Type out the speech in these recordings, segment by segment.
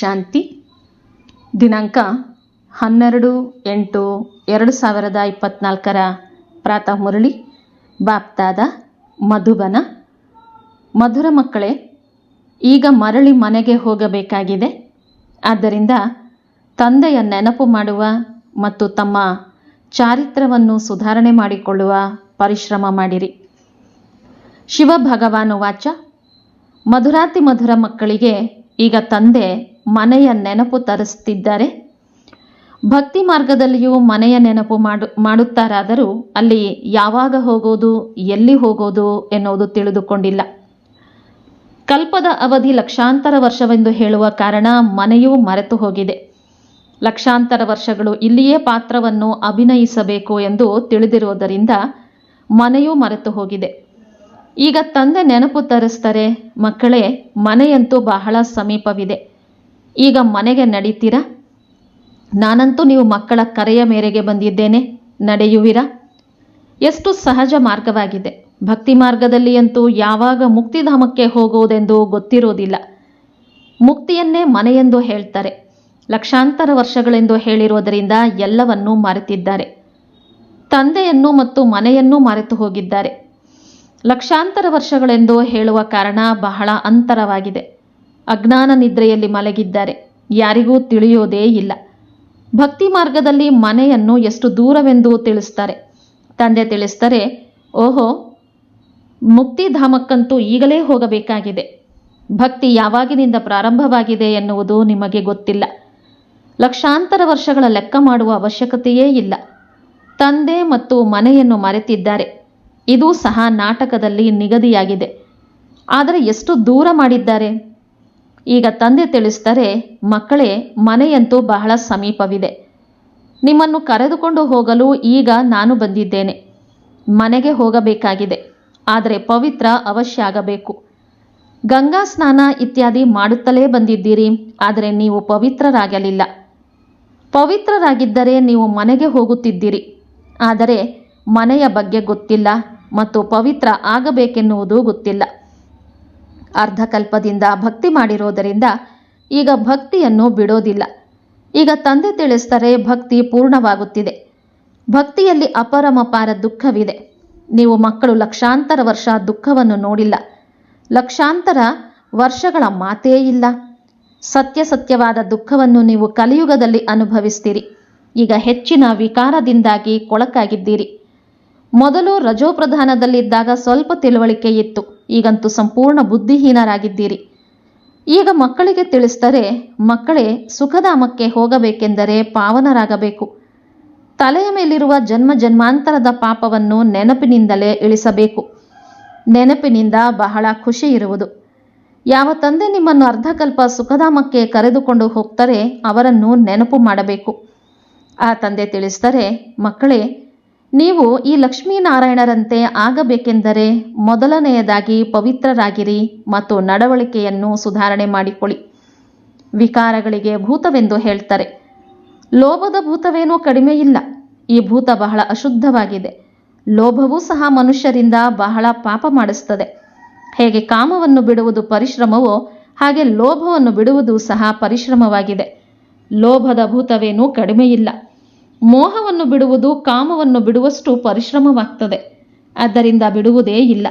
ಶಾಂತಿ. ದಿನಾಂಕ ಹನ್ನೆರಡು ಎಂಟು ಎರಡು ಸಾವಿರದ ಇಪ್ಪತ್ತ್ನಾಲ್ಕರ ಪ್ರಾತಃ ಮುರಳಿ. ಬಾಪ್ತಾದ ಮಧುಬನ. ಮಧುರ ಮಕ್ಕಳೇ, ಈಗ ಮರಳಿ ಮನೆಗೆ ಹೋಗಬೇಕಾಗಿದೆ. ಆದ್ದರಿಂದ ತಂದೆಯ ನೆನಪು ಮಾಡುವ ಮತ್ತು ತಮ್ಮ ಚಾರಿತ್ರವನ್ನು ಸುಧಾರಣೆ ಮಾಡಿಕೊಳ್ಳುವ ಪರಿಶ್ರಮ ಮಾಡಿರಿ. ಶಿವ ಭಗವಾನು ವಾಚ ಮಧುರಾತಿ ಮಧುರ ಮಕ್ಕಳಿಗೆ ಈಗ ತಂದೆ ಮನೆಯ ನೆನಪು ತರಿಸ್ತಿದ್ದಾರೆ. ಭಕ್ತಿ ಮಾರ್ಗದಲ್ಲಿಯೂ ಮನೆಯ ನೆನಪು ಮಾಡು, ಮಾಡುತ್ತಾರಾದರೂ ಅಲ್ಲಿ ಯಾವಾಗ ಹೋಗೋದು, ಎಲ್ಲಿ ಹೋಗೋದು ಎನ್ನುವುದು ತಿಳಿದುಕೊಂಡಿಲ್ಲ. ಕಲ್ಪದ ಅವಧಿ ಲಕ್ಷಾಂತರ ವರ್ಷವೆಂದು ಹೇಳುವ ಕಾರಣ ಮನೆಯೂ ಮರೆತು ಹೋಗಿದೆ. ಲಕ್ಷಾಂತರ ವರ್ಷಗಳು ಇಲ್ಲಿಯೇ ಪಾತ್ರವನ್ನು ಅಭಿನಯಿಸಬೇಕು ಎಂದು ತಿಳಿದಿರುವುದರಿಂದ ಮನೆಯೂ ಮರೆತು ಹೋಗಿದೆ. ಈಗ ತಂದೆ ನೆನಪು ತರಿಸ್ತಾರೆ, ಮಕ್ಕಳೇ, ಮನೆಯಂತೂ ಬಹಳ ಸಮೀಪವಿದೆ. ಈಗ ಮನೆಗೆ ನಡೀತೀರಾ? ನಾನಂತೂ ನೀವು ಮಕ್ಕಳ ಕರೆಯ ಮೇರೆಗೆ ಬಂದಿದ್ದೇನೆ, ನಡೆಯುವಿರಾ? ಎಷ್ಟು ಸಹಜ ಮಾರ್ಗವಾಗಿದೆ. ಭಕ್ತಿ ಮಾರ್ಗದಲ್ಲಿ ಅಂತೂ ಯಾವಾಗ ಮುಕ್ತಿಧಾಮಕ್ಕೆ ಹೋಗುವುದೆಂದು ಗೊತ್ತಿರೋದಿಲ್ಲ ಮುಕ್ತಿಯನ್ನೇ ಮನೆಯೆಂದು ಹೇಳ್ತಾರೆ. ಲಕ್ಷಾಂತರ ವರ್ಷಗಳೆಂದು ಹೇಳಿರುವುದರಿಂದ ಎಲ್ಲವನ್ನೂ ಮರೆತಿದ್ದಾರೆ. ತಂದೆಯನ್ನು ಮತ್ತು ಮನೆಯನ್ನೂ ಮರೆತು ಹೋಗಿದ್ದಾರೆ. ಲಕ್ಷಾಂತರ ವರ್ಷಗಳೆಂದು ಹೇಳುವ ಕಾರಣ ಬಹಳ ಅಂತರವಾಗಿದೆ. ಅಜ್ಞಾನ ನಿದ್ರೆಯಲ್ಲಿ ಮಲಗಿದ್ದಾರೆ. ಯಾರಿಗೂ ತಿಳಿಯೋದೇ ಇಲ್ಲ. ಭಕ್ತಿ ಮಾರ್ಗದಲ್ಲಿ ಮನೆಯನ್ನು ಎಷ್ಟು ದೂರವೆಂದು ತಿಳಿಸ್ತಾರೆ. ತಂದೆ ತಿಳಿಸ್ತಾರೆ, ಓಹೋ, ಮುಕ್ತಿಧಾಮಕ್ಕಂತೂ ಈಗಲೇ ಹೋಗಬೇಕಾಗಿದೆ. ಭಕ್ತಿ ಯಾವಾಗಿನಿಂದ ಪ್ರಾರಂಭವಾಗಿದೆ ಎನ್ನುವುದು ನಿಮಗೆ ಗೊತ್ತಿಲ್ಲ. ಲಕ್ಷಾಂತರ ವರ್ಷಗಳ ಲೆಕ್ಕ ಮಾಡುವ ಅವಶ್ಯಕತೆಯೇ ಇಲ್ಲ. ತಂದೆ ಮತ್ತು ಮನೆಯನ್ನು ಮರೆತಿದ್ದಾರೆ. ಇದು ಸಹ ನಾಟಕದಲ್ಲಿ ನಿಗದಿಯಾಗಿದೆ. ಆದರೆ ಎಷ್ಟು ದೂರ ಮಾಡಿದ್ದಾರೆ? ಈಗ ತಂದೆ ತಿಳಿಸ್ತಾರೆ ಮಕ್ಕಳೇ ಮನೆಯಂತೂ ಬಹಳ ಸಮೀಪವಿದೆ. ನಿಮ್ಮನ್ನು ಕರೆದುಕೊಂಡು ಹೋಗಲು ಈಗ ನಾನು ಬಂದಿದ್ದೇನೆ. ಮನೆಗೆ ಹೋಗಬೇಕಾಗಿದೆ. ಆದರೆ ಪವಿತ್ರ ಅವಶ್ಯ ಆಗಬೇಕು. ಗಂಗಾ ಸ್ನಾನ ಇತ್ಯಾದಿ ಮಾಡುತ್ತಲೇ ಬಂದಿದ್ದೀರಿ. ಆದರೆ ನೀವು ಪವಿತ್ರರಾಗಲಿಲ್ಲ. ಪವಿತ್ರರಾಗಿದ್ದರೆ ನೀವು ಮನೆಗೆ ಹೋಗುತ್ತಿದ್ದೀರಿ. ಆದರೆ ಮನೆಯ ಬಗ್ಗೆ ಗೊತ್ತಿಲ್ಲ. ಮತ್ತು ಪವಿತ್ರ ಆಗಬೇಕೆನ್ನುವುದು ಗೊತ್ತಿಲ್ಲ. ಅರ್ಧಕಲ್ಪದಿಂದ ಭಕ್ತಿ ಮಾಡಿರೋದರಿಂದ ಈಗ ಭಕ್ತಿಯನ್ನು ಬಿಡೋದಿಲ್ಲ. ಈಗ ತಂದೆ ತಿಳಿಸ್ತಾರೆ ಭಕ್ತಿ ಪೂರ್ಣವಾಗುತ್ತಿದೆ. ಭಕ್ತಿಯಲ್ಲಿ ಅಪರಮಪಾರ ದುಃಖವಿದೆ. ನೀವು ಮಕ್ಕಳು ಲಕ್ಷಾಂತರ ವರ್ಷ ದುಃಖವನ್ನು ನೋಡಿಲ್ಲ. ಲಕ್ಷಾಂತರ ವರ್ಷಗಳ ಮಾತೇ ಇಲ್ಲ. ಸತ್ಯ ಸತ್ಯವಾದ ದುಃಖವನ್ನು ನೀವು ಕಲಿಯುಗದಲ್ಲಿ ಅನುಭವಿಸ್ತೀರಿ. ಈಗ ಹೆಚ್ಚಿನ ವಿಕಾರದಿಂದಾಗಿ ಕೊಳಕಾಗಿದ್ದೀರಿ. ಮೊದಲು ರಜೋಪ್ರಧಾನದಲ್ಲಿದ್ದಾಗ ಸ್ವಲ್ಪ ತಿಳುವಳಿಕೆ ಇತ್ತು. ಈಗಂತೂ ಸಂಪೂರ್ಣ ಬುದ್ಧಿಹೀನರಾಗಿದ್ದೀರಿ. ಈಗ ಮಕ್ಕಳಿಗೆ ತಿಳಿಸ್ತಾರೆ ಮಕ್ಕಳೇ ಸುಖಧಾಮಕ್ಕೆ ಹೋಗಬೇಕೆಂದರೆ ಪಾವನರಾಗಬೇಕು. ತಲೆಯ ಮೇಲಿರುವ ಜನ್ಮ ಜನ್ಮಾಂತರದ ಪಾಪವನ್ನು ನೆನಪಿನಿಂದಲೇ ಇಳಿಸಬೇಕು. ನೆನಪಿನಿಂದ ಬಹಳ ಖುಷಿ ಇರುವುದು. ಯಾವ ತಂದೆ ನಿಮ್ಮನ್ನು ಅರ್ಧಕಲ್ಪ ಸುಖಧಾಮಕ್ಕೆ ಕರೆದುಕೊಂಡು ಹೋಗ್ತಾರೆ ಅವರನ್ನು ನೆನಪು ಮಾಡಬೇಕು. ಆ ತಂದೆ ತಿಳಿಸ್ತಾರೆ ಮಕ್ಕಳೇ ನೀವು ಈ ಲಕ್ಷ್ಮೀನಾರಾಯಣರಂತೆ ಆಗಬೇಕೆಂದರೆ ಮೊದಲನೆಯದಾಗಿ ಪವಿತ್ರರಾಗಿರಿ ಮತ್ತು ನಡವಳಿಕೆಯನ್ನು ಸುಧಾರಣೆ ಮಾಡಿಕೊಳ್ಳಿ. ವಿಕಾರಗಳಿಗೆ ಭೂತವೆಂದು ಹೇಳ್ತಾರೆ. ಲೋಭದ ಭೂತವೇನೂ ಕಡಿಮೆ ಇಲ್ಲ. ಈ ಭೂತ ಬಹಳ ಅಶುದ್ಧವಾಗಿದೆ. ಲೋಭವೂ ಸಹ ಮನುಷ್ಯರಿಂದ ಬಹಳ ಪಾಪ ಮಾಡಿಸ್ತದೆ. ಹೇಗೆ ಕಾಮವನ್ನು ಬಿಡುವುದು ಪರಿಶ್ರಮವೋ ಹಾಗೆ ಲೋಭವನ್ನು ಬಿಡುವುದು ಸಹ ಪರಿಶ್ರಮವಾಗಿದೆ. ಲೋಭದ ಭೂತವೇನೂ ಕಡಿಮೆ ಇಲ್ಲ. ಮೋಹವನ್ನು ಬಿಡುವುದು, ಕಾಮವನ್ನು ಬಿಡುವಷ್ಟು ಪರಿಶ್ರಮವಾಗ್ತದೆ. ಆದ್ದರಿಂದ ಬಿಡುವುದೇ ಇಲ್ಲ.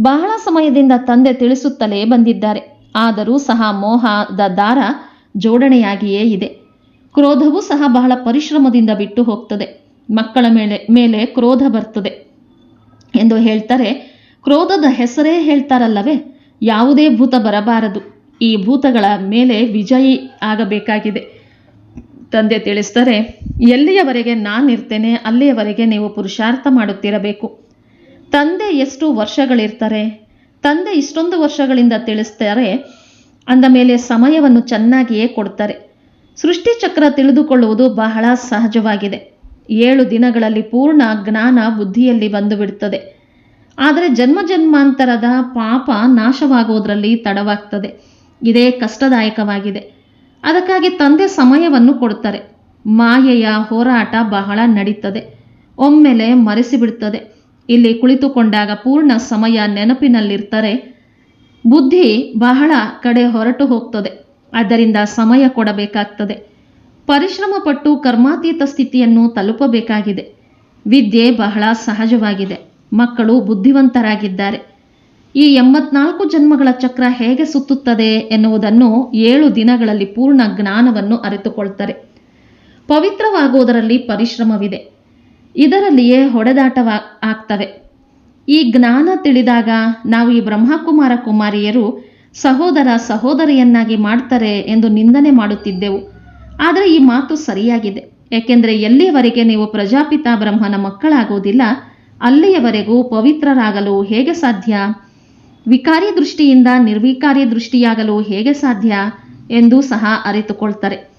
ಬಹಳ ಸಮಯದಿಂದ ತಂದೆ ತಿಳಿಸುತ್ತಲೇ ಬಂದಿದ್ದಾರೆ. ಆದರೂ ಸಹ ಮೋಹದ ದಾರ ಜೋಡಣೆಯಾಗಿಯೇ ಇದೆ. ಕ್ರೋಧವೂ ಸಹ ಬಹಳ ಪರಿಶ್ರಮದಿಂದ ಬಿಟ್ಟು ಹೋಗ್ತದೆ. ಮಕ್ಕಳ ಮೇಲೆ ಮೇಲೆ ಕ್ರೋಧ ಬರ್ತದೆ ಎಂದು ಹೇಳ್ತಾರೆ. ಕ್ರೋಧದ ಹೆಸರೇ ಹೇಳ್ತಾರಲ್ಲವೇ? ಯಾವುದೇ ಭೂತ ಬರಬಾರದು. ಈ ಭೂತಗಳ ಮೇಲೆ ವಿಜಯಿ ಆಗಬೇಕಾಗಿದೆ. ತಂದೆ ತಿಳಿಸ್ತಾರೆ ಎಲ್ಲಿಯವರೆಗೆ ನಾನಿರ್ತೇನೆ ಅಲ್ಲಿಯವರೆಗೆ ನೀವು ಪುರುಷಾರ್ಥ ಮಾಡುತ್ತಿರಬೇಕು. ತಂದೆ ಎಷ್ಟು ವರ್ಷಗಳಿರ್ತಾರೆ? ತಂದೆ ಇಷ್ಟೊಂದು ವರ್ಷಗಳಿಂದ ತಿಳಿಸ್ತಾರೆ ಅಂದ ಮೇಲೆ ಸಮಯವನ್ನು ಚೆನ್ನಾಗಿಯೇ ಕೊಡ್ತಾರೆ. ಸೃಷ್ಟಿಚಕ್ರ ತಿಳಿದುಕೊಳ್ಳುವುದು ಬಹಳ ಸಹಜವಾಗಿದೆ. ಏಳು ದಿನಗಳಲ್ಲಿ ಪೂರ್ಣ ಜ್ಞಾನ ಬುದ್ಧಿಯಲ್ಲಿ ಬಂದು ಬಿಡುತ್ತದೆ ಆದರೆ ಜನ್ಮ ಜನ್ಮಾಂತರದ ಪಾಪ ನಾಶವಾಗುವುದರಲ್ಲಿ ತಡವಾಗ್ತದೆ. ಇದೇ ಕಷ್ಟದಾಯಕವಾಗಿದೆ. ಅದಕ್ಕಾಗಿ ತಂದೆ ಸಮಯವನ್ನು ಕೊಡುತ್ತಾರೆ. ಮಾಯೆಯ ಹೋರಾಟ ಬಹಳ ನಡೀತದೆ. ಒಮ್ಮೆಲೆ ಮರೆಸಿಬಿಡುತ್ತದೆ ಇಲ್ಲಿ ಕುಳಿತುಕೊಂಡಾಗ ಪೂರ್ಣ ಸಮಯ ನೆನಪಿನಲ್ಲಿರ್ತಾರೆ. ಬುದ್ಧಿ ಬಹಳ ಕಡೆ ಹೊರಟು ಹೋಗ್ತದೆ. ಆದ್ದರಿಂದ ಸಮಯ ಕೊಡಬೇಕಾಗ್ತದೆ. ಪರಿಶ್ರಮ ಪಟ್ಟು ಕರ್ಮಾತೀತ ಸ್ಥಿತಿಯನ್ನು ತಲುಪಬೇಕಾಗಿದೆ. ವಿದ್ಯೆ ಬಹಳ ಸಹಜವಾಗಿದೆ. ಮಕ್ಕಳು ಬುದ್ಧಿವಂತರಾಗಿದ್ದಾರೆ. ಈ ಎಂಬತ್ನಾಲ್ಕು ಜನ್ಮಗಳ ಚಕ್ರ ಹೇಗೆ ಸುತ್ತುತ್ತದೆ ಎನ್ನುವುದನ್ನು ಏಳು ದಿನಗಳಲ್ಲಿ ಪೂರ್ಣ ಜ್ಞಾನವನ್ನು ಅರಿತುಕೊಳ್ತಾರೆ. ಪವಿತ್ರವಾಗುವುದರಲ್ಲಿ ಪರಿಶ್ರಮವಿದೆ. ಇದರಲ್ಲಿಯೇ ಹೊಡೆದಾಟವಾ ಆಗ್ತವೆ. ಈ ಜ್ಞಾನ ತಿಳಿದಾಗ ನಾವು ಈ ಬ್ರಹ್ಮಕುಮಾರ ಕುಮಾರಿಯರು ಸಹೋದರ ಸಹೋದರಿಯನ್ನಾಗಿ ಮಾಡ್ತಾರೆ ಎಂದು ನಿಂದನೆ ಮಾಡುತ್ತಿದ್ದೆವು. ಆದರೆ ಈ ಮಾತು ಸರಿಯಾಗಿದೆ. ಏಕೆಂದರೆ ಎಲ್ಲಿಯವರೆಗೆ ನೀವು ಪ್ರಜಾಪಿತ ಬ್ರಹ್ಮನ ಮಕ್ಕಳಾಗುವುದಿಲ್ಲ, ಅಲ್ಲಿಯವರೆಗೂ ಪವಿತ್ರರಾಗಲು ಹೇಗೆ ಸಾಧ್ಯ? ವಿಕಾರಿ ದೃಷ್ಟಿಯಿಂದ ನಿರ್ವಿಕಾರಿ ದೃಷ್ಟಿಯಾಗಲು ಹೇಗೆ ಸಾಧ್ಯ ಎಂದು ಸಹ ಅರಿತುಕೊಳ್ತಾರೆ.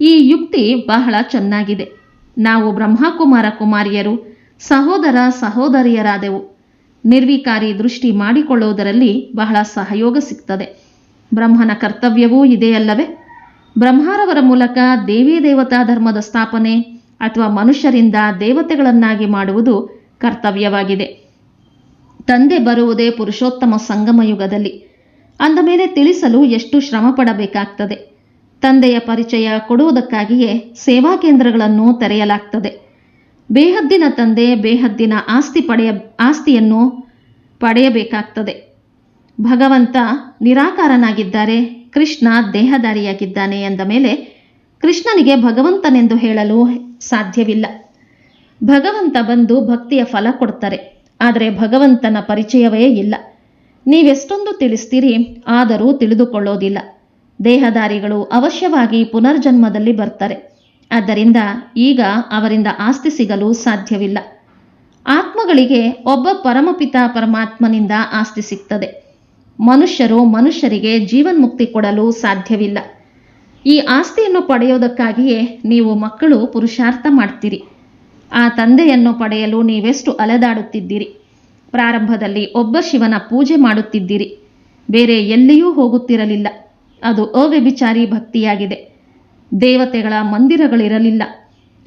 ಈ ಯುಕ್ತಿ ಬಹಳ ಚೆನ್ನಾಗಿದೆ. ನಾವು ಬ್ರಹ್ಮಕುಮಾರ ಕುಮಾರಿಯರು, ಸಹೋದರ ಸಹೋದರಿಯರಾದೆವು. ನಿರ್ವಿಕಾರಿ ದೃಷ್ಟಿ ಮಾಡಿಕೊಳ್ಳುವುದರಲ್ಲಿ ಬಹಳ ಸಹಯೋಗ ಸಿಗ್ತದೆ. ಬ್ರಹ್ಮನ ಕರ್ತವ್ಯವೂ ಇದೆಯಲ್ಲವೇ? ಬ್ರಹ್ಮಾರವರ ಮೂಲಕ ದೇವಿ ದೇವತಾ ಧರ್ಮದ ಸ್ಥಾಪನೆ ಅಥವಾ ಮನುಷ್ಯರಿಂದ ದೇವತೆಗಳನ್ನಾಗಿ ಮಾಡುವುದು ಕರ್ತವ್ಯವಾಗಿದೆ. ತಂದೆ ಬರುವುದೇ ಪುರುಷೋತ್ತಮ ಸಂಗಮ ಯುಗದಲ್ಲಿ. ಅಂದ ಮೇಲೆ ತಿಳಿಸಲು ಎಷ್ಟು ಶ್ರಮ ಪಡಬೇಕಾಗ್ತದೆ ತಂದೆಯ ಪರಿಚಯ ಕೊಡುವುದಕ್ಕಾಗಿಯೇ ಸೇವಾ ಕೇಂದ್ರಗಳನ್ನು ತೆರೆಯಲಾಗ್ತದೆ. ಬೇಹದ್ದಿನ ತಂದೆ ಬೇಹದ್ದಿನ ಆಸ್ತಿ ಪಡೆಯ, ಆಸ್ತಿಯನ್ನು ಪಡೆಯಬೇಕಾಗ್ತದೆ. ಭಗವಂತ ನಿರಾಕಾರನಾಗಿದ್ದಾರೆ, ಕೃಷ್ಣ ದೇಹಧಾರಿಯಾಗಿದ್ದಾನೆ ಎಂದ ಮೇಲೆ ಕೃಷ್ಣನಿಗೆ ಭಗವಂತನೆಂದು ಹೇಳಲು ಸಾಧ್ಯವಿಲ್ಲ. ಭಗವಂತ ಬಂದು ಭಕ್ತಿಯ ಫಲ ಕೊಡ್ತಾರೆ. ಆದರೆ ಭಗವಂತನ ಪರಿಚಯವೇ ಇಲ್ಲ. ನೀವೆಷ್ಟೊಂದು ತಿಳಿಸ್ತೀರಿ, ಆದರೂ ತಿಳಿದುಕೊಳ್ಳೋದಿಲ್ಲ. ದೇಹಧಾರಿಗಳು ಅವಶ್ಯವಾಗಿ ಪುನರ್ಜನ್ಮದಲ್ಲಿ ಬರ್ತಾರೆ. ಆದ್ದರಿಂದ ಈಗ ಅವರಿಂದ ಆಸ್ತಿ ಸಿಗಲು ಸಾಧ್ಯವಿಲ್ಲ. ಆತ್ಮಗಳಿಗೆ ಒಬ್ಬ ಪರಮಪಿತ ಪರಮಾತ್ಮನಿಂದ ಆಸ್ತಿ ಸಿಗ್ತದೆ. ಮನುಷ್ಯರು ಮನುಷ್ಯರಿಗೆ ಜೀವನ್ಮುಕ್ತಿ ಕೊಡಲು ಸಾಧ್ಯವಿಲ್ಲ. ಈ ಆಸ್ತಿಯನ್ನು ಪಡೆಯೋದಕ್ಕಾಗಿಯೇ ನೀವು ಮಕ್ಕಳು ಪುರುಷಾರ್ಥ ಮಾಡ್ತೀರಿ. ಆ ತಂದೆಯನ್ನು ಪಡೆಯಲು ನೀವೆಷ್ಟು ಅಲೆದಾಡುತ್ತಿದ್ದೀರಿ? ಪ್ರಾರಂಭದಲ್ಲಿ ಒಬ್ಬ ಶಿವನ ಪೂಜೆ ಮಾಡುತ್ತಿದ್ದೀರಿ. ಬೇರೆ ಎಲ್ಲಿಯೂ ಹೋಗುತ್ತಿರಲಿಲ್ಲ. ಅದು ಅವ್ಯಭಿಚಾರಿ ಭಕ್ತಿಯಾಗಿದೆ. ದೇವತೆಗಳ ಮಂದಿರಗಳಿರಲಿಲ್ಲ.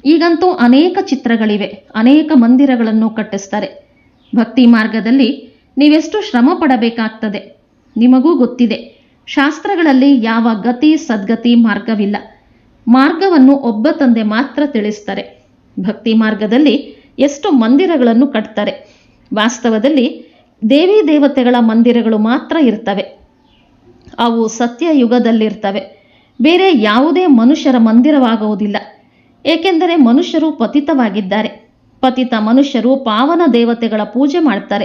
ಈಗಂತೂ ಅನೇಕ ಚಿತ್ರಗಳಿವೆ. ಅನೇಕ ಮಂದಿರಗಳನ್ನು ಕಟ್ಟಿಸ್ತಾರೆ. ಭಕ್ತಿ ಮಾರ್ಗದಲ್ಲಿ ನೀವೆಷ್ಟು ಶ್ರಮ ಪಡಬೇಕಾಗ್ತದೆ ನಿಮಗೂ ಗೊತ್ತಿದೆ. ಶಾಸ್ತ್ರಗಳಲ್ಲಿ ಯಾವ ಗತಿ ಸದ್ಗತಿ ಮಾರ್ಗವಿಲ್ಲ. ಮಾರ್ಗವನ್ನು ಒಬ್ಬ ತಂದೆ ಮಾತ್ರ ತಿಳಿಸ್ತಾರೆ. ಭಕ್ತಿ ಮಾರ್ಗದಲ್ಲಿ ಎಷ್ಟು ಮಂದಿರಗಳನ್ನು ಕಟ್ತಾರೆ. ವಾಸ್ತವದಲ್ಲಿ ದೇವಿ ದೇವತೆಗಳ ಮಂದಿರಗಳು ಮಾತ್ರ ಇರ್ತವೆ. ಅವು ಸತ್ಯ ಯುಗದಲ್ಲಿರ್ತವೆ ಬೇರೆ ಯಾವುದೇ ಮನುಷ್ಯರ ಮಂದಿರವಾಗುವುದಿಲ್ಲ. ಏಕೆಂದರೆ ಮನುಷ್ಯರು ಪತಿತವಾಗಿದ್ದಾರೆ. ಪತಿತ ಮನುಷ್ಯರು ಪಾವನ ದೇವತೆಗಳ ಪೂಜೆ ಮಾಡ್ತಾರೆ.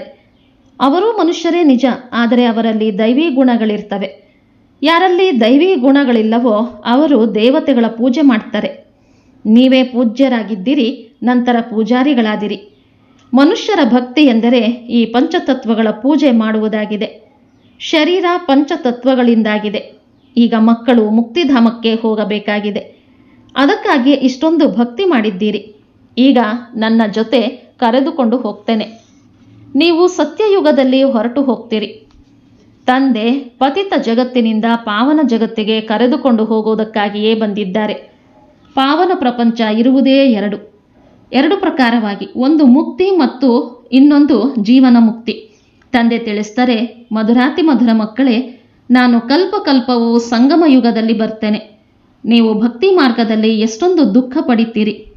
ಅವರೂ ಮನುಷ್ಯರೇ ನಿಜ, ಆದರೆ ಅವರಲ್ಲಿ ದೈವಿ ಗುಣಗಳಿರ್ತವೆ. ಯಾರಲ್ಲಿ ದೈವಿ ಗುಣಗಳಿಲ್ಲವೋ ಅವರು ದೇವತೆಗಳ ಪೂಜೆ ಮಾಡ್ತಾರೆ. ನೀವೇ ಪೂಜ್ಯರಾಗಿದ್ದೀರಿ, ನಂತರ ಪೂಜಾರಿಗಳಾದಿರಿ. ಮನುಷ್ಯರ ಭಕ್ತಿ ಎಂದರೆ ಈ ಪಂಚತತ್ವಗಳ ಪೂಜೆ ಮಾಡುವುದಾಗಿದೆ. ಶರೀರ ಪಂಚತತ್ವಗಳಿಂದಾಗಿದೆ. ಈಗ ಮಕ್ಕಳು ಮುಕ್ತಿಧಾಮಕ್ಕೆ ಹೋಗಬೇಕಾಗಿದೆ. ಅದಕ್ಕಾಗಿ ಇಷ್ಟೊಂದು ಭಕ್ತಿ ಮಾಡಿದ್ದೀರಿ. ಈಗ ನನ್ನ ಜೊತೆ ಕರೆದುಕೊಂಡು ಹೋಗ್ತೇನೆ. ನೀವು ಸತ್ಯಯುಗದಲ್ಲಿ ಹೊರಟು ಹೋಗ್ತೀರಿ. ತಂದೆ ಪತಿತ ಜಗತ್ತಿನಿಂದ ಪಾವನ ಜಗತ್ತಿಗೆ ಕರೆದುಕೊಂಡು ಹೋಗುವುದಕ್ಕಾಗಿಯೇ ಬಂದಿದ್ದಾರೆ. ಪಾವನ ಪ್ರಪಂಚ ಇರುವುದೇ ಎರಡು. ಎರಡು ಪ್ರಕಾರವಾಗಿ ಒಂದು ಮುಕ್ತಿ ಮತ್ತು ಇನ್ನೊಂದು ಜೀವನ ಮುಕ್ತಿ. ತಂದೆ ತಿಳಿಸ್ತಾರೆ ಮಧುರಾತಿ ಮಧುರ ಮಕ್ಕಳೇ, ನಾನು ಕಲ್ಪ ಕಲ್ಪವು ಸಂಗಮ ಯುಗದಲ್ಲಿ ಬರ್ತೇನೆ. ನೀವು ಭಕ್ತಿ ಮಾರ್ಗದಲ್ಲಿ ಎಷ್ಟೊಂದು ದುಃಖ ಪಡಿತೀರಿ.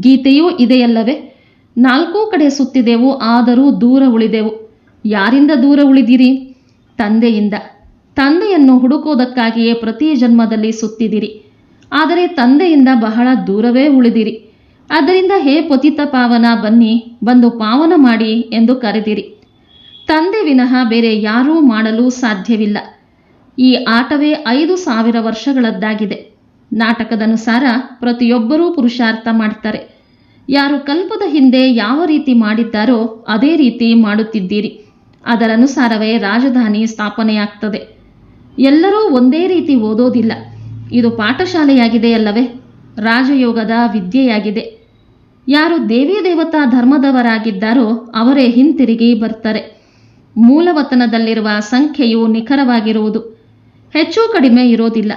ಗೀತೆಯೂ ಇದೆಯಲ್ಲವೇ? ನಾಲ್ಕೂ ಕಡೆ ಸುತ್ತಿದೆವು, ಆದರೂ ದೂರ ಉಳಿದೆವು. ಯಾರಿಂದ ದೂರ ಉಳಿದಿರಿ? ತಂದೆಯಿಂದ. ತಂದೆಯನ್ನು ಹುಡುಕೋದಕ್ಕಾಗಿಯೇ ಪ್ರತಿ ಜನ್ಮದಲ್ಲಿ ಸುತ್ತಿದಿರಿ. ಆದರೆ ತಂದೆಯಿಂದ ಬಹಳ ದೂರವೇ ಉಳಿದಿರಿ. ಆದ್ದರಿಂದ ಹೇ ಪತಿತ ಪಾವನ, ಬನ್ನಿ, ಬಂದು ಪಾವನ ಮಾಡಿ ಎಂದು ಕರೆದಿರಿ. ತಂದೆ ವಿನಃ ಬೇರೆ ಯಾರೂ ಮಾಡಲು ಸಾಧ್ಯವಿಲ್ಲ. ಈ ಆಟವೇ ಐದು ಸಾವಿರ ವರ್ಷಗಳದ್ದಾಗಿದೆ. ನಾಟಕದನುಸಾರ ಪ್ರತಿಯೊಬ್ಬರೂ ಪುರುಷಾರ್ಥ ಮಾಡ್ತಾರೆ. ಯಾರು ಕಲ್ಪದ ಹಿಂದೆ ಯಾವ ರೀತಿ ಮಾಡಿದ್ದಾರೋ ಅದೇ ರೀತಿ ಮಾಡುತ್ತಿದ್ದೀರಿ. ಅದರನುಸಾರವೇ ರಾಜಧಾನಿ ಸ್ಥಾಪನೆಯಾಗ್ತದೆ. ಎಲ್ಲರೂ ಒಂದೇ ರೀತಿ ಓದೋದಿಲ್ಲ. ಇದು ಪಾಠಶಾಲೆಯಾಗಿದೆ ಅಲ್ಲವೇ ರಾಜಯೋಗದ ವಿದ್ಯೆಯಾಗಿದೆ. ಯಾರು ದೇವಿ ದೇವತಾ ಧರ್ಮದವರಾಗಿದ್ದಾರೋ ಅವರೇ ಹಿಂತಿರುಗಿ ಬರ್ತಾರೆ. ಮೂಲವತನದಲ್ಲಿರುವ ಸಂಖ್ಯೆಯು ನಿಖರವಾಗಿರುವುದು. ಹೆಚ್ಚು ಕಡಿಮೆ ಇರೋದಿಲ್ಲ.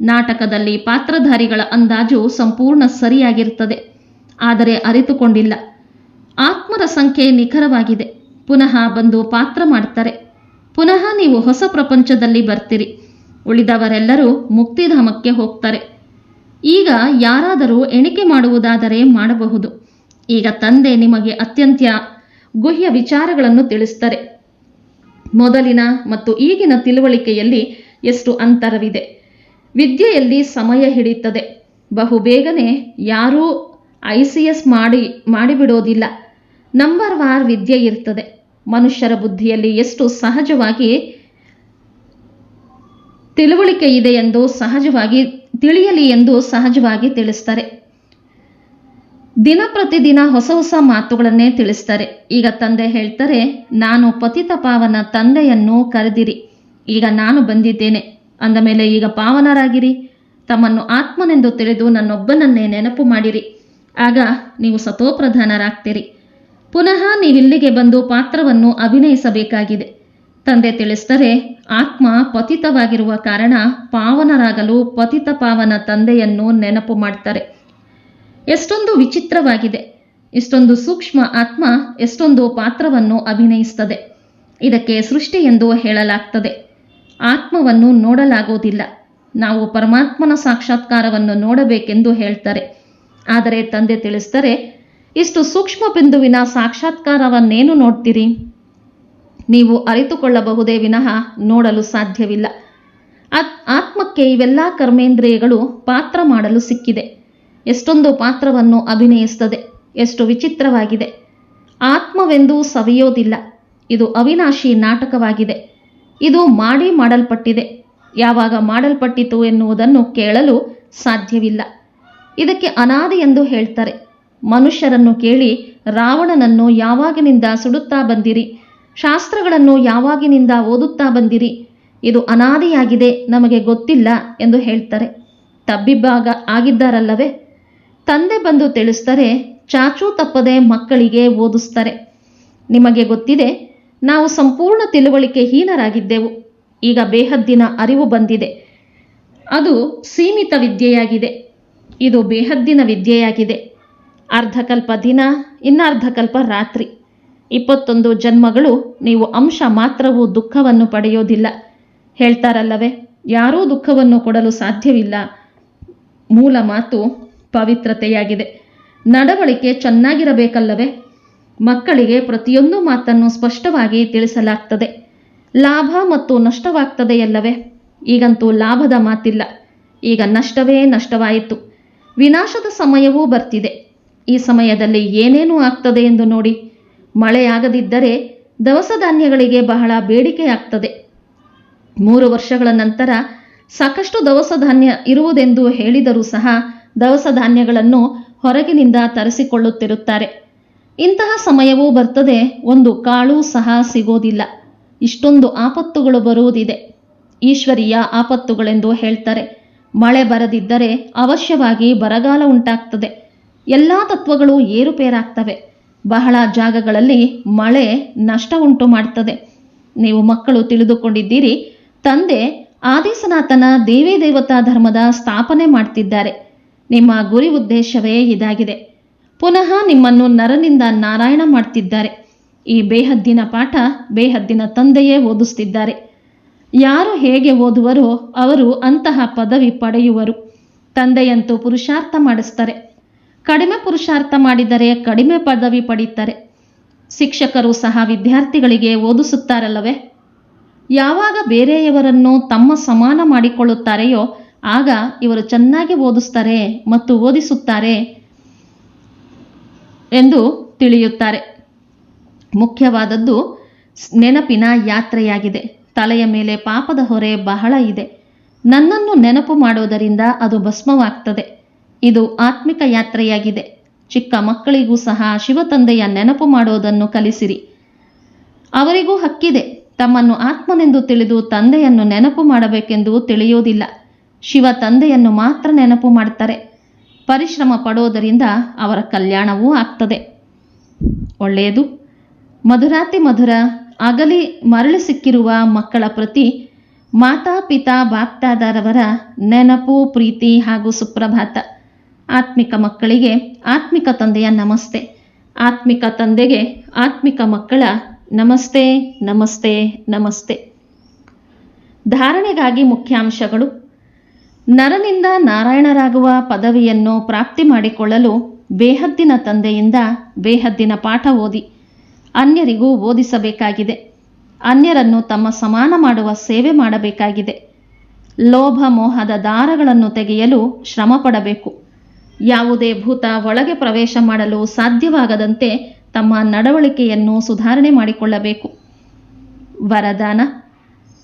ನಾಟಕದಲ್ಲಿ ಪಾತ್ರಧಾರಿಗಳ ಅಂದಾಜು ಸಂಪೂರ್ಣ ಸರಿಯಾಗಿರುತ್ತದೆ ಆದರೆ ಅರಿತುಕೊಂಡಿಲ್ಲ. ಆತ್ಮರ ಸಂಖ್ಯೆ ನಿಖರವಾಗಿದೆ. ಪುನಃ ಬಂದು ಪಾತ್ರ ಮಾಡ್ತಾರೆ. ಪುನಃ ನೀವು ಹೊಸ ಪ್ರಪಂಚದಲ್ಲಿ ಬರ್ತೀರಿ. ಉಳಿದವರೆಲ್ಲರೂ ಮುಕ್ತಿಧಾಮಕ್ಕೆ ಹೋಗ್ತಾರೆ. ಈಗ ಯಾರಾದರೂ ಎಣಿಕೆ ಮಾಡುವುದಾದರೆ ಮಾಡಬಹುದು. ಈಗ ತಂದೆ ನಿಮಗೆ ಅತ್ಯಂತ ಗುಹ್ಯ ವಿಚಾರಗಳನ್ನು ತಿಳಿಸ್ತಾರೆ. ಮೊದಲಿನ ಮತ್ತು ಈಗಿನ ತಿಳುವಳಿಕೆಯಲ್ಲಿ ಎಷ್ಟು ಅಂತರವಿದೆ. ವಿದ್ಯೆಯಲ್ಲಿ ಸಮಯ ಹಿಡಿಯುತ್ತದೆ. ಬಹುಬೇಗನೆ ಯಾರೂ ಐ ಸಿ ಎಸ್ ಮಾಡಿ, ಮಾಡಿಬಿಡೋದಿಲ್ಲ. ನಂಬರ್ ವಾರ್ ವಿದ್ಯೆ ಇರ್ತದೆ. ಮನುಷ್ಯರ ಬುದ್ಧಿಯಲ್ಲಿ ಎಷ್ಟು ಸಹಜವಾಗಿ ತಿಳುವಳಿಕೆ ಇದೆ ಎಂದು ಸಹಜವಾಗಿ ತಿಳಿಯಲಿ ಎಂದು ಸಹಜವಾಗಿ ತಿಳಿಸ್ತಾರೆ. ದಿನ ಪ್ರತಿದಿನ ಹೊಸ ಹೊಸ ಮಾತುಗಳನ್ನೇ ತಿಳಿಸ್ತಾರೆ. ಈಗ ತಂದೆ ಹೇಳ್ತಾರೆ, ನಾನು ಪತಿತ ಪಾವನ ತಂದೆಯನ್ನು ಕರೆದಿರಿ. ಈಗ ನಾನು ಬಂದಿದ್ದೇನೆ. ಅಂದ ಮೇಲೆ, ಈಗ ಪಾವನರಾಗಿರಿ. ತಮ್ಮನ್ನು ಆತ್ಮನೆಂದು ತಿಳಿದು ನನ್ನೊಬ್ಬನನ್ನೇ ನೆನಪು ಮಾಡಿರಿ. ಆಗ ನೀವು ಸತೋಪ್ರಧಾನರಾಗ್ತೀರಿ. ಪುನಃ ನೀವಿಲ್ಲಿಗೆ ಬಂದು ಪಾತ್ರವನ್ನು ಅಭಿನಯಿಸಬೇಕಾಗಿದೆ. ತಂದೆ ತಿಳಿಸಿದರೆ ಆತ್ಮ ಪತಿತವಾಗಿರುವ ಕಾರಣ ಪಾವನರಾಗಲು ಪತಿತ ಪಾವನ ತಂದೆಯನ್ನು ನೆನಪು ಮಾಡ್ತಾರೆ. ಎಷ್ಟೊಂದು ವಿಚಿತ್ರವಾಗಿದೆ. ಇಷ್ಟೊಂದು ಸೂಕ್ಷ್ಮ ಆತ್ಮ ಎಷ್ಟೊಂದು ಪಾತ್ರವನ್ನು ಅಭಿನಯಿಸ್ತದೆ. ಇದಕ್ಕೆ ಸೃಷ್ಟಿ ಎಂದು ಹೇಳಲಾಗ್ತದೆ. ಆತ್ಮವನ್ನು ನೋಡಲಾಗುವುದಿಲ್ಲ ನಾವು ಪರಮಾತ್ಮನ ಸಾಕ್ಷಾತ್ಕಾರವನ್ನು ನೋಡಬೇಕೆಂದು ಹೇಳ್ತಾರೆ. ಆದರೆ ತಂದೆ ತಿಳಿಸ್ತಾರೆ ಇಷ್ಟು ಸೂಕ್ಷ್ಮ ಬಿಂದುವಿನ ಸಾಕ್ಷಾತ್ಕಾರವನ್ನೇನು ನೋಡ್ತೀರಿ? ನೀವು ಅರಿತುಕೊಳ್ಳಬಹುದೇ ವಿನಃ ನೋಡಲು ಸಾಧ್ಯವಿಲ್ಲ. ಆತ್- ಆತ್ಮಕ್ಕೆ ಇವೆಲ್ಲ ಕರ್ಮೇಂದ್ರಿಯಗಳು ಪಾತ್ರ ಮಾಡಲು ಸಿಕ್ಕಿದೆ. ಎಷ್ಟೊಂದು ಪಾತ್ರವನ್ನು ಅಭಿನಯಿಸುತ್ತದೆ ಎಷ್ಟು ವಿಚಿತ್ರವಾಗಿದೆ. ಆತ್ಮವೆಂದು ಸವಿಯೋದಿಲ್ಲ. ಇದು ಅವಿನಾಶಿ ನಾಟಕವಾಗಿದೆ. ಇದು ಮಾಡಿ ಮಾಡಲ್ಪಟ್ಟಿದೆ. ಯಾವಾಗ ಮಾಡಲ್ಪಟ್ಟಿತು ಎನ್ನುವುದನ್ನು ಕೇಳಲು ಸಾಧ್ಯವಿಲ್ಲ. ಇದಕ್ಕೆ ಅನಾದಿ ಎಂದು ಹೇಳ್ತಾರೆ. ಮನುಷ್ಯರನ್ನು ಕೇಳಿ ರಾವಣನನ್ನು ಯಾವಾಗಿನಿಂದ ಸುಡುತ್ತಾ ಬಂದಿರಿ? ಶಾಸ್ತ್ರಗಳನ್ನು ಯಾವಾಗಿನಿಂದ ಓದುತ್ತಾ ಬಂದಿರಿ? ಇದು ಅನಾದಿಯಾಗಿದೆ, ನಮಗೆ ಗೊತ್ತಿಲ್ಲ ಎಂದು ಹೇಳ್ತಾರೆ. ತಬ್ಬಿಬ್ಬಾಗ ಆಗಿದ್ದಾರಲ್ಲವೇ? ತಂದೆ ಬಂದು ತಿಳಿಸ್ತಾರೆ ಚಾಚೂ ತಪ್ಪದೆ ಮಕ್ಕಳಿಗೆ ಓದಿಸ್ತಾರೆ. ನಿಮಗೆ ಗೊತ್ತಿದೆ, ನಾವು ಸಂಪೂರ್ಣ ತಿಳುವಳಿಕೆ ಹೀನರಾಗಿದ್ದೆವು. ಈಗ ಬೇಹದ್ದಿನ ಅರಿವು ಬಂದಿದೆ. ಅದು ಸೀಮಿತ ವಿದ್ಯೆಯಾಗಿದೆ. ಇದು ಬೇಹದ್ದಿನ ವಿದ್ಯೆಯಾಗಿದೆ. ಅರ್ಧಕಲ್ಪ ದಿನ, ಇನ್ನರ್ಧಕಲ್ಪ ರಾತ್ರಿ. ಇಪ್ಪತ್ತೊಂದು ಜನ್ಮಗಳು, ನೀವು ಅಂಶ ಮಾತ್ರವೂ ದುಃಖವನ್ನು ಪಡೆಯೋದಿಲ್ಲ. ಹೇಳ್ತಾರಲ್ಲವೇ, ಯಾರೂ ದುಃಖವನ್ನು ಕೊಡಲು ಸಾಧ್ಯವಿಲ್ಲ. ಮೂಲ ಮಾತು ಪವಿತ್ರತೆಯಾಗಿದೆ. ನಡವಳಿಕೆ ಚೆನ್ನಾಗಿರಬೇಕಲ್ಲವೇ? ಮಕ್ಕಳಿಗೆ ಪ್ರತಿಯೊಂದು ಮಾತನ್ನು ಸ್ಪಷ್ಟವಾಗಿ ತಿಳಿಸಲಾಗ್ತದೆ. ಲಾಭ ಮತ್ತು ನಷ್ಟವಾಗ್ತದೆಯಲ್ಲವೇ? ಈಗಂತೂ ಲಾಭದ ಮಾತಿಲ್ಲ. ಈಗ ನಷ್ಟವೇ ನಷ್ಟವಾಯಿತು. ವಿನಾಶದ ಸಮಯವೂ ಬರ್ತಿದೆ. ಈ ಸಮಯದಲ್ಲಿ ಏನೇನು ಆಗ್ತದೆ ಎಂದು ನೋಡಿ. ಮಳೆಯಾಗದಿದ್ದರೆ ದವಸ ಧಾನ್ಯಗಳಿಗೆ ಬಹಳ ಬೇಡಿಕೆಯಾಗ್ತದೆ. ಮೂರು ವರ್ಷಗಳ ನಂತರ ಸಾಕಷ್ಟು ದವಸ ಧಾನ್ಯ ಇರುವುದೆಂದು ಹೇಳಿದರೂ ಸಹ ದವಸ ಧಾನ್ಯಗಳನ್ನು ಹೊರಗಿನಿಂದ ತರಿಸಿಕೊಳ್ಳುತ್ತಿರುತ್ತಾರೆ. ಇಂತಹ ಸಮಯವೂ ಬರ್ತದೆ, ಒಂದು ಕಾಳು ಸಹ ಸಿಗೋದಿಲ್ಲ. ಇಷ್ಟೊಂದು ಆಪತ್ತುಗಳು ಬರುವುದಿದೆ. ಈಶ್ವರೀಯ ಆಪತ್ತುಗಳೆಂದು ಹೇಳ್ತಾರೆ. ಮಳೆ ಬರದಿದ್ದರೆ ಅವಶ್ಯವಾಗಿ ಬರಗಾಲ ಉಂಟಾಗ್ತದೆ. ಎಲ್ಲ ತತ್ವಗಳು ಏರುಪೇರಾಗ್ತವೆ. ಬಹಳ ಜಾಗಗಳಲ್ಲಿ ಮಳೆ ನಷ್ಟ ಉಂಟು ಮಾಡ್ತದೆ. ನೀವು ಮಕ್ಕಳು ತಿಳಿದುಕೊಂಡಿದ್ದೀರಿ, ತಂದೆ ಆದಿಸನಾತನ ದೇವಿ ದೇವತಾ ಧರ್ಮದ ಸ್ಥಾಪನೆ ಮಾಡ್ತಿದ್ದಾರೆ. ನಿಮ್ಮ ಗುರಿ ಉದ್ದೇಶವೇ ಇದಾಗಿದೆ. ಪುನಃ ನಿಮ್ಮನ್ನು ನರನಿಂದ ನಾರಾಯಣ ಮಾಡ್ತಿದ್ದಾರೆ. ಈ ಬೇಹದ್ದಿನ ಪಾಠ ಬೇಹದ್ದಿನ ತಂದೆಯೇ ಓದಿಸ್ತಿದ್ದಾರೆ. ಯಾರು ಹೇಗೆ ಓದುವರೋ ಅವರು ಅಂತಹ ಪದವಿ ಪಡೆಯುವರು. ತಂದೆಯಂತೂ ಪುರುಷಾರ್ಥ ಮಾಡಿಸ್ತಾರೆ. ಕಡಿಮೆ ಪುರುಷಾರ್ಥ ಮಾಡಿದರೆ ಕಡಿಮೆ ಪದವಿ ಪಡೀತಾರೆ. ಶಿಕ್ಷಕರು ಸಹ ವಿದ್ಯಾರ್ಥಿಗಳಿಗೆ ಓದಿಸುತ್ತಾರಲ್ಲವೇ? ಯಾವಾಗ ಬೇರೆಯವರನ್ನು ತಮ್ಮ ಸಮಾನ ಮಾಡಿಕೊಳ್ಳುತ್ತಾರೆಯೋ, ಆಗ ಇವರು ಚೆನ್ನಾಗಿ ಓದಿಸ್ತಾರೆ ಮತ್ತು ಓದಿಸುತ್ತಾರೆ ಎಂದು ತಿಳಿಯುತ್ತಾರೆ. ಮುಖ್ಯವಾದದ್ದು, ನೆನಪಿನ ಯಾತ್ರೆಯಾಗಿದೆ. ತಲೆಯ ಮೇಲೆ ಪಾಪದ ಹೊರೆ ಬಹಳ ಇದೆ. ನನ್ನನ್ನು ನೆನಪು ಮಾಡೋದರಿಂದ ಅದು ಭಸ್ಮವಾಗ್ತದೆ. ಇದು ಆತ್ಮಿಕ ಯಾತ್ರೆಯಾಗಿದೆ. ಚಿಕ್ಕ ಮಕ್ಕಳಿಗೂ ಸಹ ಶಿವತಂದೆಯ ನೆನಪು ಮಾಡೋದನ್ನು ಕಲಿಸಿರಿ. ಅವರಿಗೂ ಹಕ್ಕಿದೆ. ತಮ್ಮನ್ನು ಆತ್ಮನೆಂದು ತಿಳಿದು ತಂದೆಯನ್ನು ನೆನಪು ಮಾಡಬೇಕೆಂದು ತಿಳಿಯೋದಿಲ್ಲ. ಶಿವ ತಂದೆಯನ್ನು ಮಾತ್ರ ನೆನಪು ಮಾಡ್ತಾರೆ. ಪರಿಶ್ರಮ ಪಡೋದರಿಂದ ಅವರ ಕಲ್ಯಾಣವೂ ಆಗ್ತದೆ. ಒಳ್ಳೆಯದು. ಮಧುರಾತಿ ಮಧುರ, ಅಗಲಿ ಮರಳಿ ಸಿಕ್ಕಿರುವ ಮಕ್ಕಳ ಪ್ರತಿ ಮಾತಾ ಪಿತಾ ಬಾಪ್ತಾದಾರವರ ನೆನಪು, ಪ್ರೀತಿ ಹಾಗೂ ಸುಪ್ರಭಾತ. ಆತ್ಮಿಕ ಮಕ್ಕಳಿಗೆ ಆತ್ಮಿಕ ತಂದೆಯ ನಮಸ್ತೆ. ಆತ್ಮಿಕ ತಂದೆಗೆ ಆತ್ಮಿಕ ಮಕ್ಕಳ ನಮಸ್ತೆ ನಮಸ್ತೆ ನಮಸ್ತೆ. ಧಾರಣೆಗಾಗಿ ಮುಖ್ಯಾಂಶಗಳು. ನರನಿಂದ ನಾರಾಯಣರಾಗುವ ಪದವಿಯನ್ನು ಪ್ರಾಪ್ತಿ ಮಾಡಿಕೊಳ್ಳಲು ಬೇಹದ್ದಿನ ತಂದೆಯಿಂದ ಬೇಹದ್ದಿನ ಪಾಠ ಓದಿ. ಅನ್ಯರಿಗೂ ಓದಿಸಬೇಕಾಗಿದೆ. ಅನ್ಯರನ್ನು ತಮ್ಮ ಸಮಾನ ಮಾಡುವ ಸೇವೆ ಮಾಡಬೇಕಾಗಿದೆ. ಲೋಭ ಮೋಹದ ದಾರಗಳನ್ನು ತೆಗೆಯಲು ಶ್ರಮ ಪಡಬೇಕು ಯಾವುದೇ ಭೂತ ಒಳಗೆ ಪ್ರವೇಶ ಮಾಡಲು ಸಾಧ್ಯವಾಗದಂತೆ ತಮ್ಮ ನಡವಳಿಕೆಯನ್ನು ಸುಧಾರಣೆ ಮಾಡಿಕೊಳ್ಳಬೇಕು. ವರದಾನ,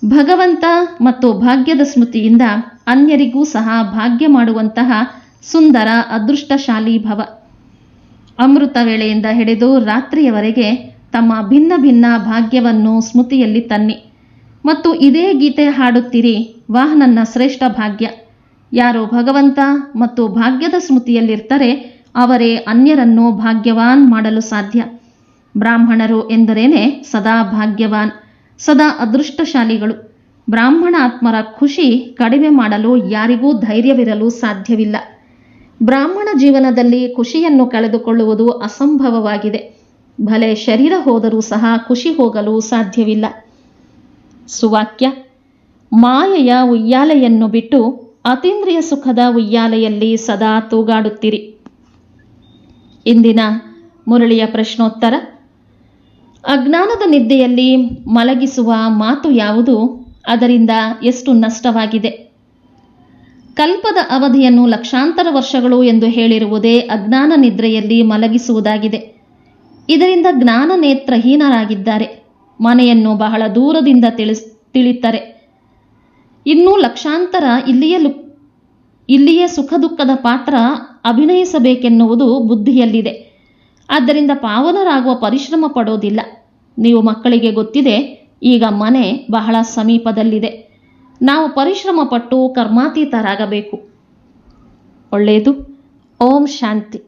ಭಗವಂತ ಮತ್ತು ಭಾಗ್ಯದ ಸ್ಮೃತಿಯಿಂದ ಅನ್ಯರಿಗೂ ಸಹ ಭಾಗ್ಯ ಮಾಡುವಂತಹ ಸುಂದರ ಅದೃಷ್ಟಶಾಲಿ ಭವ. ಅಮೃತ ವೇಳೆಯಿಂದ ಹಿಡಿದು ರಾತ್ರಿಯವರೆಗೆ ತಮ್ಮ ಭಿನ್ನ ಭಿನ್ನ ಭಾಗ್ಯವನ್ನು ಸ್ಮೃತಿಯಲ್ಲಿ ತನ್ನಿ ಮತ್ತು ಇದೇ ಗೀತೆ ಹಾಡುತ್ತಿರಿ ವಾಹನನ್ನ ಶ್ರೇಷ್ಠ ಭಾಗ್ಯ. ಯಾರು ಭಗವಂತ ಮತ್ತು ಭಾಗ್ಯದ ಸ್ಮೃತಿಯಲ್ಲಿರ್ತಾರೆ, ಅವರೇ ಅನ್ಯರನ್ನು ಭಾಗ್ಯವಾನ್ ಮಾಡಲು ಸಾಧ್ಯ. ಬ್ರಾಹ್ಮಣರು ಎಂದರೇನೆ ಸದಾ ಭಾಗ್ಯವಾನ್, ಸದಾ ಅದೃಷ್ಟಶಾಲಿಗಳು. ಬ್ರಾಹ್ಮಣ ಆತ್ಮರ ಖುಷಿ ಕಡಿಮೆ ಮಾಡಲು ಯಾರಿಗೂ ಧೈರ್ಯವಿರಲು ಸಾಧ್ಯವಿಲ್ಲ. ಬ್ರಾಹ್ಮಣ ಜೀವನದಲ್ಲಿ ಖುಷಿಯನ್ನು ಕಳೆದುಕೊಳ್ಳುವುದು ಅಸಂಭವವಾಗಿದೆ. ಭಲೆ ಶರೀರ ಹೋದರೂ ಸಹ ಖುಷಿ ಹೋಗಲು ಸಾಧ್ಯವಿಲ್ಲ. ಸುವಾಕ್ಯ, ಮಾಯೆಯ ಉಯ್ಯಾಲೆಯನ್ನು ಬಿಟ್ಟು ಅತೀಂದ್ರಿಯ ಸುಖದ ಉಯ್ಯಾಲೆಯಲ್ಲಿ ಸದಾ ತೂಗಾಡುತ್ತೀರಿ. ಇಂದಿನ ಮುರಳಿಯ ಪ್ರಶ್ನೋತ್ತರ. ಅಜ್ಞಾನದ ನಿದ್ದೆಯಲ್ಲಿ ಮಲಗಿಸುವ ಮಾತು ಯಾವುದು? ಅದರಿಂದ ಎಷ್ಟು ನಷ್ಟವಾಗಿದೆ? ಕಲ್ಪದ ಅವಧಿಯನ್ನು ಲಕ್ಷಾಂತರ ವರ್ಷಗಳು ಎಂದು ಹೇಳಿರುವುದೇ ಅಜ್ಞಾನ ನಿದ್ರೆಯಲ್ಲಿ ಮಲಗಿಸುವುದಾಗಿದೆ. ಇದರಿಂದ ಜ್ಞಾನ ನೇತ್ರಹೀನರಾಗಿದ್ದಾರೆ. ಮನೆಯನ್ನು ಬಹಳ ದೂರದಿಂದ ತಿಳಿಸ್, ತಿಳಿತಾರೆ. ಇನ್ನೂ ಲಕ್ಷಾಂತರ ಇಲ್ಲಿಯೇ ಲು ಇಲ್ಲಿಯೇ ಸುಖ ದುಃಖದ ಪಾತ್ರ ಅಭಿನಯಿಸಬೇಕೆನ್ನುವುದು ಬುದ್ಧಿಯಲ್ಲಿದೆ. ಆದ್ದರಿಂದ ಪಾವನರಾಗುವ ಪರಿಶ್ರಮ ಪಡೋದಿಲ್ಲ. ನೀವು ಮಕ್ಕಳಿಗೆ ಗೊತ್ತಿದೆ, ಈಗ ಮನೆ ಬಹಳ ಸಮೀಪದಲ್ಲಿದೆ. ನಾವು ಪರಿಶ್ರಮ ಪಟ್ಟು ಕರ್ಮಾತೀತರಾಗಬೇಕು. ಒಳ್ಳೆಯದು. ಓಂ ಶಾಂತಿ.